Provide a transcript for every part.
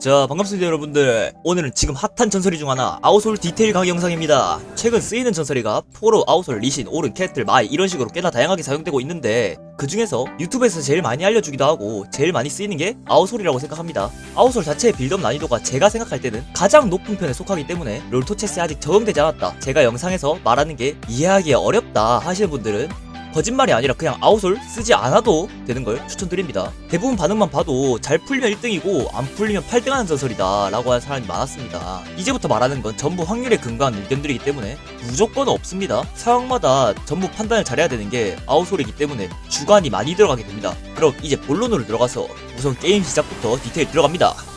자 반갑습니다 여러분들. 오늘은 지금 핫한 전설이 중 하나 아웃솔 디테일 강의 영상입니다. 최근 쓰이는 전설이가 포로, 아웃솔, 리신, 오른, 캐틀, 마이 이런 식으로 꽤나 다양하게 사용되고 있는데 그 중에서 유튜브에서 제일 많이 알려주기도 하고 제일 많이 쓰이는 게 아웃솔이라고 생각합니다. 아웃솔 자체의 빌드업 난이도가 제가 생각할 때는 가장 높은 편에 속하기 때문에 롤토 체스에 아직 적용되지 않았다. 제가 영상에서 말하는 게 이해하기 어렵다 하시는 분들은 거짓말이 아니라 그냥 아웃솔 쓰지 않아도 되는 걸 추천드립니다. 대부분 반응만 봐도 잘 풀리면 1등이고 안 풀리면 8등하는 전설이다 라고 하는 사람이 많았습니다. 이제부터 말하는 건 전부 확률에 근거한 의견들이기 때문에 무조건 없습니다. 상황마다 전부 판단을 잘해야 되는 게 아웃솔이기 때문에 주관이 많이 들어가게 됩니다. 그럼 이제 본론으로 들어가서 우선 게임 시작부터 디테일 들어갑니다.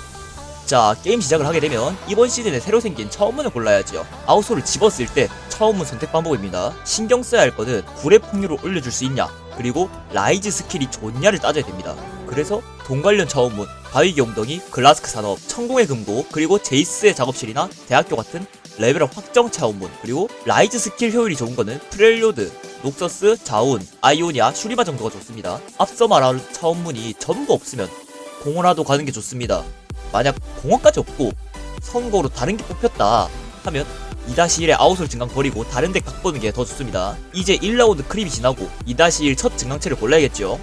자 게임 시작을 하게 되면 이번 시즌에 새로 생긴 처음문을 골라야죠. 아웃솔을 집었을 때 처음문 선택 방법입니다. 신경 써야 할 거는 불의 폭률을 올려줄 수 있냐 그리고 라이즈 스킬이 좋냐를 따져야 됩니다. 그래서 돈 관련 처음문 바위기 엉덩이 글라스크 산업 천공의 금고 그리고 제이스의 작업실이나 대학교 같은 레벨업 확정 차원문 그리고 라이즈 스킬 효율이 좋은 거는 프렐로드 녹서스, 자운, 아이오니아, 슈리바 정도가 좋습니다. 앞서 말한 차원문이 전부 없으면 공허라도 가는 게 좋습니다 만약 공허까지 없고 선거로 다른 게 뽑혔다 하면 2-1의 아웃솔 증강 버리고 다른 덱 바꾸는 게 더 좋습니다. 이제 1라운드 크립이 지나고 2-1 첫 증강체를 골라야겠죠.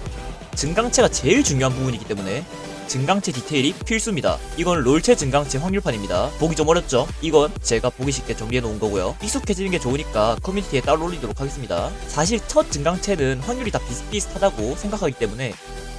증강체가 제일 중요한 부분이기 때문에 증강체 디테일이 필수입니다. 이건 롤체 증강체 확률판입니다. 보기 좀 어렵죠? 이건 제가 보기 쉽게 정리해 놓은 거고요. 익숙해지는 게 좋으니까 커뮤니티에 따로 올리도록 하겠습니다. 사실 첫 증강체는 확률이 다 비슷비슷하다고 생각하기 때문에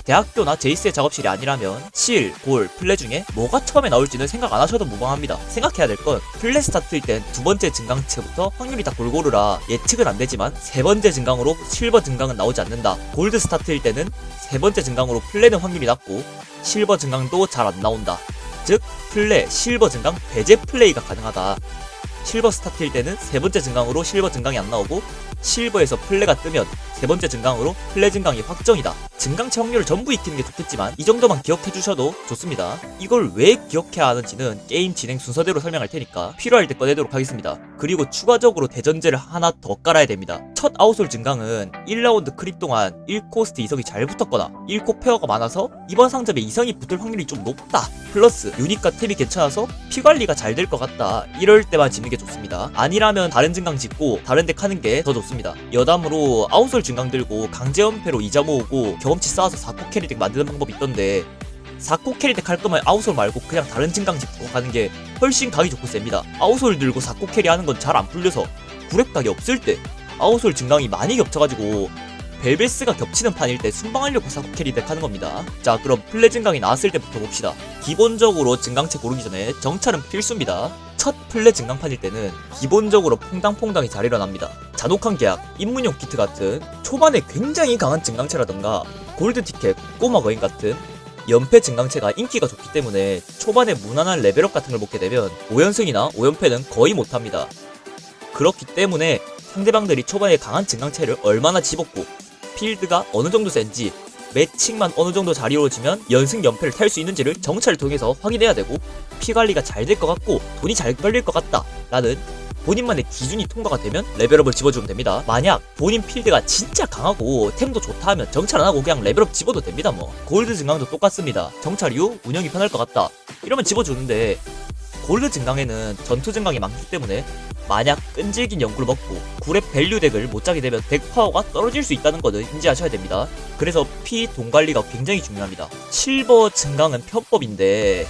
대학교나 제이스의 작업실이 아니라면 실, 골, 플레 중에 뭐가 처음에 나올지는 생각 안 하셔도 무방합니다. 생각해야 될 건 플레 스타트일 땐 두 번째 증강체부터 확률이 다 골고루라 예측은 안 되지만 세 번째 증강으로 실버 증강은 나오지 않는다. 골드 스타트일 때는 세 번째 증강으로 플레는 확률이 낮고 실버 증강도 잘 안 나온다. 즉 플레, 실버 증강, 배제 플레이가 가능하다. 실버 스타트일 때는 세 번째 증강으로 실버 증강이 안 나오고 실버에서 플레가 뜨면 세 번째 증강으로 플레 증강이 확정이다. 증강체 확률을 전부 익히는 게 좋겠지만 이 정도만 기억해 주셔도 좋습니다. 이걸 왜 기억해야 하는지는 게임 진행 순서대로 설명할 테니까 필요할 때 꺼내도록 하겠습니다. 그리고 추가적으로 대전제를 하나 더 깔아야 됩니다. 첫 아웃솔 증강은 1라운드 크립 동안 1코스트 이성이 잘 붙었거나 1코 페어가 많아서 이번 상점에 이성이 붙을 확률이 좀 높다. 플러스 유닛과 템이 괜찮아서 피 관리가 잘 될 것 같다. 이럴 때만 짓는 게 좋습니다. 아니라면 다른 증강 짓고 다른 덱 하는 게 더 좋습니다. 여담으로 아웃솔 증강 들고 강제 연패로 이자 모으고 경험치 쌓아서 4코 캐리 덱 만드는 방법이 있던데 4코 캐리 덱 할 거면 아웃솔 말고 그냥 다른 증강 짚고 가는 게 훨씬 각이 좋고 셉니다. 아웃솔 들고 4코 캐리 하는 건 잘 안 풀려서 구랩각이 없을 때 아웃솔 증강이 많이 겹쳐가지고 벨베스가 겹치는 판일 때 순방하려고 4코 캐리 덱 하는 겁니다. 자 그럼 플레 증강이 나왔을 때부터 봅시다. 기본적으로 증강체 고르기 전에 정찰은 필수입니다. 첫 플레 증강판일 때는 기본적으로 퐁당퐁당이 잘 일어납니다. 잔혹한 계약, 입문용 키트 같은 초반에 굉장히 강한 증강체라던가 골드 티켓, 꼬마 거인 같은 연패 증강체가 인기가 좋기 때문에 초반에 무난한 레벨업 같은 걸 먹게 되면 5연승이나 5연패는 거의 못합니다. 그렇기 때문에 상대방들이 초반에 강한 증강체를 얼마나 집었고 필드가 어느 정도 센지 매칭만 어느 정도 잘 이루어지면 연승 연패를 탈 수 있는지를 정찰을 통해서 확인해야 되고 피 관리가 잘 될 것 같고 돈이 잘 걸릴 것 같다 라는 본인만의 기준이 통과가 되면 레벨업을 집어주면 됩니다. 만약 본인 필드가 진짜 강하고 템도 좋다 하면 정찰 안 하고 그냥 레벨업 집어도 됩니다 뭐. 골드 증강도 똑같습니다. 정찰 이후 운영이 편할 것 같다. 이러면 집어주는데 골드 증강에는 전투 증강이 많기 때문에 만약 끈질긴 연구를 먹고 구랩 밸류 덱을 못 짜게 되면 덱 파워가 떨어질 수 있다는 것을 인지하셔야 됩니다. 그래서 피 돈 관리가 굉장히 중요합니다. 실버 증강은 편법인데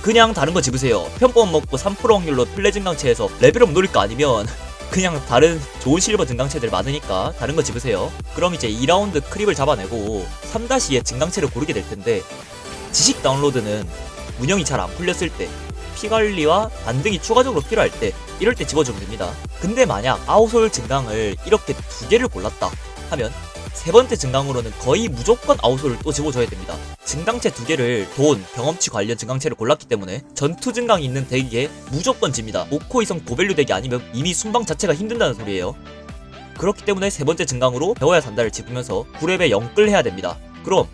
그냥 다른 거 집으세요. 편법 먹고 3% 확률로 플레 증강체에서 레벨업 노릴 거 아니면 그냥 다른 좋은 실버 증강체들 많으니까 다른 거 집으세요. 그럼 이제 2라운드 크립을 잡아내고 3-2의 증강체를 고르게 될 텐데 지식 다운로드는 운영이 잘 안 풀렸을 때 피 관리와 반등이 추가적으로 필요할 때 이럴 때 집어주면 됩니다. 근데 만약 아웃솔 증강을 이렇게 두 개를 골랐다 하면 세 번째 증강으로는 거의 무조건 아웃솔을 또 집어줘야 됩니다. 증강체 두 개를 돈, 경험치 관련 증강체를 골랐기 때문에 전투 증강이 있는 덱에 무조건 집니다. 5코 이상 고밸류 덱이 아니면 이미 순방 자체가 힘든다는 소리예요. 그렇기 때문에 세 번째 증강으로 배워야 산다를 집으면서 9렙에 영끌 해야 됩니다. 그럼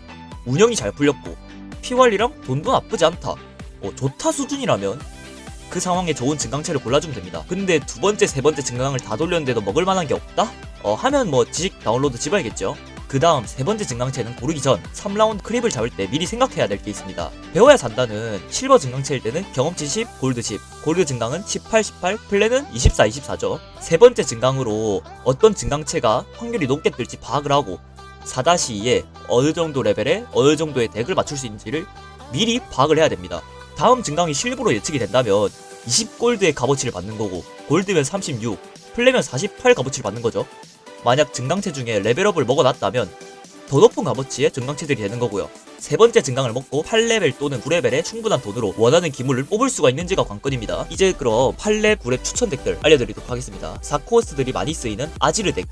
운영이 잘 풀렸고 피 관리랑 돈도 나쁘지 않다. 어, 좋다 수준이라면 그 상황에 좋은 증강체를 골라주면 됩니다. 근데 두 번째, 세 번째 증강을 다 돌렸는데도 먹을 만한 게 없다? 어, 하면 뭐 지식 다운로드 집어야겠죠. 그 다음 세 번째 증강체는 고르기 전 3라운드 크립을 잡을 때 미리 생각해야 될 게 있습니다. 배워야 산다는 실버 증강체일 때는 경험치 10, 골드 10, 골드 증강은 18, 18, 플랜은 24, 24죠. 세 번째 증강으로 어떤 증강체가 확률이 높게 뜰지 파악을 하고 4-2에 어느 정도 레벨에 어느 정도의 덱을 맞출 수 있는지를 미리 파악을 해야 됩니다. 다음 증강이 실버로 예측이 된다면 20골드의 값어치를 받는 거고 골드면 36, 플레면 48 값어치를 받는 거죠. 만약 증강체 중에 레벨업을 먹어놨다면 더 높은 값어치의 증강체들이 되는 거고요. 세 번째 증강을 먹고 8레벨 또는 9레벨에 충분한 돈으로 원하는 기물을 뽑을 수가 있는지가 관건입니다. 이제 그럼 8렙, 9렙 추천 덱들 알려드리도록 하겠습니다. 4코스트들이 많이 쓰이는 아지르 덱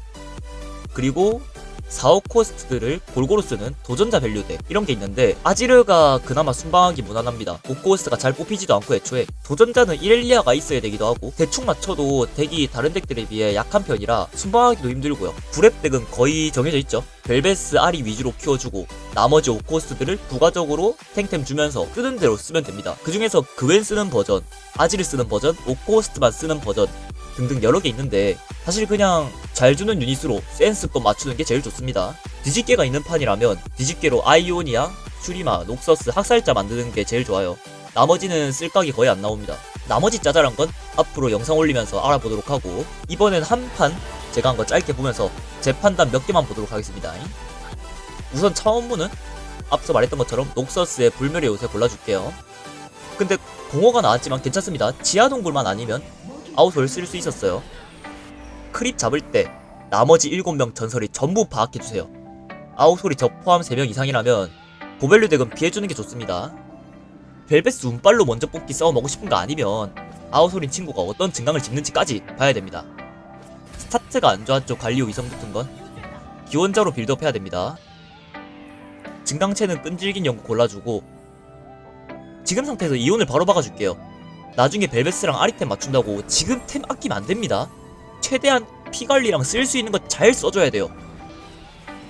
그리고 4, 5코스트들을 골고루 쓰는 도전자 밸류 덱 이런 게 있는데 아지르가 그나마 순방하기 무난합니다. 5코스트가 잘 뽑히지도 않고 애초에 도전자는 이렐리아가 있어야 되기도 하고 대충 맞춰도 덱이 다른 덱들에 비해 약한 편이라 순방하기도 힘들고요. 9렙 덱은 거의 정해져 있죠. 벨베스 아리 위주로 키워주고 나머지 5코스트들을 부가적으로 탱템 주면서 뜨는 대로 쓰면 됩니다. 그 중에서 그웬 쓰는 버전 아지르 쓰는 버전 5코스트만 쓰는 버전 등등 여러 개 있는데 사실 그냥 잘 주는 유닛으로 센스껏 맞추는 게 제일 좋습니다. 뒤집개가 있는 판이라면 뒤집개로 아이오니아, 슈리마, 녹서스, 학살자 만드는 게 제일 좋아요. 나머지는 쓸각이 거의 안 나옵니다. 나머지 짜잘한 건 앞으로 영상 올리면서 알아보도록 하고 이번엔 한 판 제가 한 거 짧게 보면서 제 판단 몇 개만 보도록 하겠습니다. 우선 차원무는 앞서 말했던 것처럼 녹서스의 불멸의 요새 골라줄게요. 근데 공허가 나왔지만 괜찮습니다. 지하 동굴만 아니면 아웃을 쓸 수 있었어요. 크립 잡을 때 나머지 7명 전설이 전부 파악해주세요. 아웃솔이 저 포함 3명 이상이라면 보벨류 덱은 피해주는 게 좋습니다. 벨베스 운빨로 먼저 뽑기 싸워먹고 싶은 거 아니면 아웃솔인 친구가 어떤 증강을 집는지까지 봐야 됩니다. 스타트가 안 좋았죠 갈리오 이성 같은 건 기원자로 빌드업 해야 됩니다. 증강체는 끈질긴 연구 골라주고 지금 상태에서 이온을 바로 박아줄게요. 나중에 벨베스랑 아리템 맞춘다고 지금 템 아끼면 안 됩니다. 최대한 피 관리랑 쓸 수 있는 거 잘 써줘야 돼요.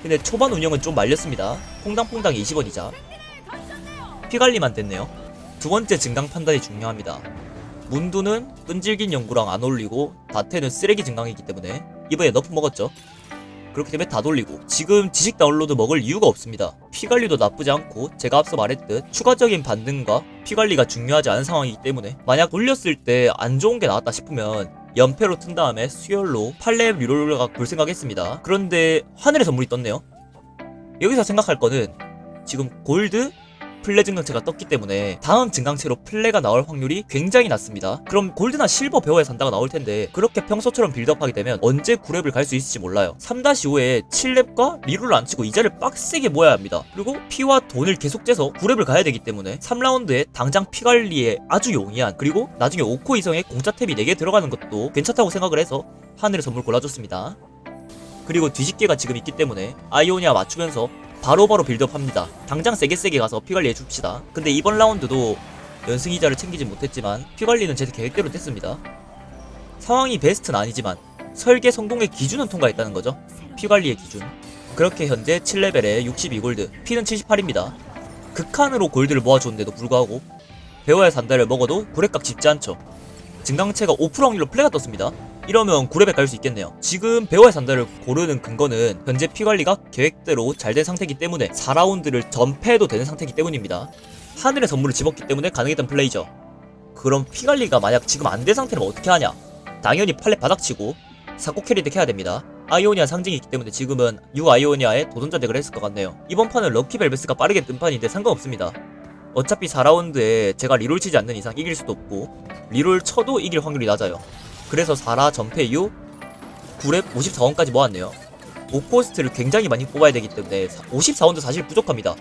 근데 초반 운영은 좀 말렸습니다. 퐁당퐁당 20원이자. 피 관리만 됐네요. 두 번째 증강 판단이 중요합니다. 문두는 끈질긴 연구랑 안 어울리고 다테는 쓰레기 증강이기 때문에 이번에 너프 먹었죠. 그렇기 때문에 다 돌리고 지금 지식 다운로드 먹을 이유가 없습니다. 피관리도 나쁘지 않고 제가 앞서 말했듯 추가적인 반등과 피관리가 중요하지 않은 상황이기 때문에 만약 돌렸을 때 안 좋은 게 나왔다 싶으면 연패로 튼 다음에 수혈로 팔렙 리롤러가 볼 생각했습니다. 그런데 하늘의 선물이 떴네요. 여기서 생각할 거는 지금 골드 플레 증강체가 떴기 때문에 다음 증강체로 플레가 나올 확률이 굉장히 낮습니다. 그럼 골드나 실버 배워야 산다가 나올 텐데 그렇게 평소처럼 빌드업하게 되면 언제 9렙을 갈 수 있을지 몰라요. 3-5에 7렙과 리롤을 안 치고 이자를 빡세게 모아야 합니다. 그리고 피와 돈을 계속 째서 9렙을 가야 되기 때문에 3라운드에 당장 피 관리에 아주 용이한 그리고 나중에 5코 이성의 공짜 탭이 4개 들어가는 것도 괜찮다고 생각을 해서 하늘의 선물 골라줬습니다. 그리고 뒤집개가 지금 있기 때문에 아이오니아 맞추면서 바로바로 빌드업합니다. 당장 세게 세게 가서 피관리 해줍시다. 근데 이번 라운드도 연승이자를 챙기진 못했지만 피관리는 제 계획대로 됐습니다. 상황이 베스트는 아니지만 설계 성공의 기준은 통과했다는 거죠. 피관리의 기준. 그렇게 현재 7레벨에 62골드, 피는 78입니다. 극한으로 골드를 모아줬는데도 불구하고 배워야 산다를 먹어도 구레깍 집지 않죠. 증강체가 5% 확률로 플레가 떴습니다. 이러면 9레벨 갈 수 있겠네요. 지금 배워야 산다를 고르는 근거는 현재 피 관리가 계획대로 잘 된 상태이기 때문에 4라운드를 전패해도 되는 상태이기 때문입니다. 하늘의 선물을 집었기 때문에 가능했던 플레이죠. 그럼 피 관리가 만약 지금 안 된 상태라면 어떻게 하냐? 당연히 팔레 바닥치고 사코 캐리 덱 해야 됩니다. 아이오니아 상징이 있기 때문에 지금은 6 아이오니아의 도전자 덱을 했을 것 같네요. 이번 판은 럭키 벨베스가 빠르게 뜬 판인데 상관없습니다. 어차피 4라운드에 제가 리롤 치지 않는 이상 이길 수도 없고 리롤 쳐도 이길 확률이 낮아요. 그래서 4라 전패 이후 9렙 54원까지 모았네요. 5코스트를 굉장히 많이 뽑아야 되기 때문에 54원도 사실 부족합니다.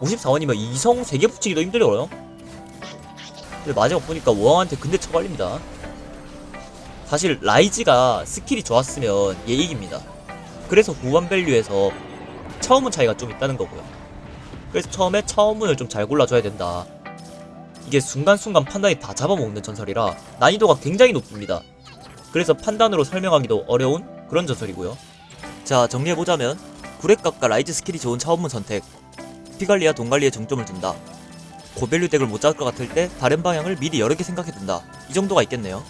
54원이면 이성 3개 붙이기도 힘들어요. 근데 마지막 보니까 워왕한테 근데 처발립니다. 사실 라이즈가 스킬이 좋았으면 얘 이깁니다. 그래서 후반 밸류에서 차원문 차이가 좀 있다는 거고요. 그래서 처음에 차원문을 좀 잘 골라줘야 된다. 이게 순간순간 판단이 다 잡아먹는 전설이라 난이도가 굉장히 높습니다. 그래서 판단으로 설명하기도 어려운 그런 전설이고요. 자 정리해보자면 구레값과 라이즈 스킬이 좋은 차원문 선택 피관리와 돈관리에 정점을 둔다. 고밸류 덱을 못 잡을 것 같을 때 다른 방향을 미리 여러 개 생각해둔다. 이 정도가 있겠네요.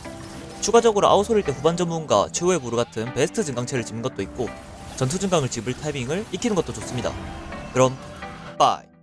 추가적으로 아웃솔일 때 후반 전문가 최후의 부르 같은 베스트 증강체를 집는 것도 있고 전투 증강을 집을 타이밍을 익히는 것도 좋습니다. 그럼 빠이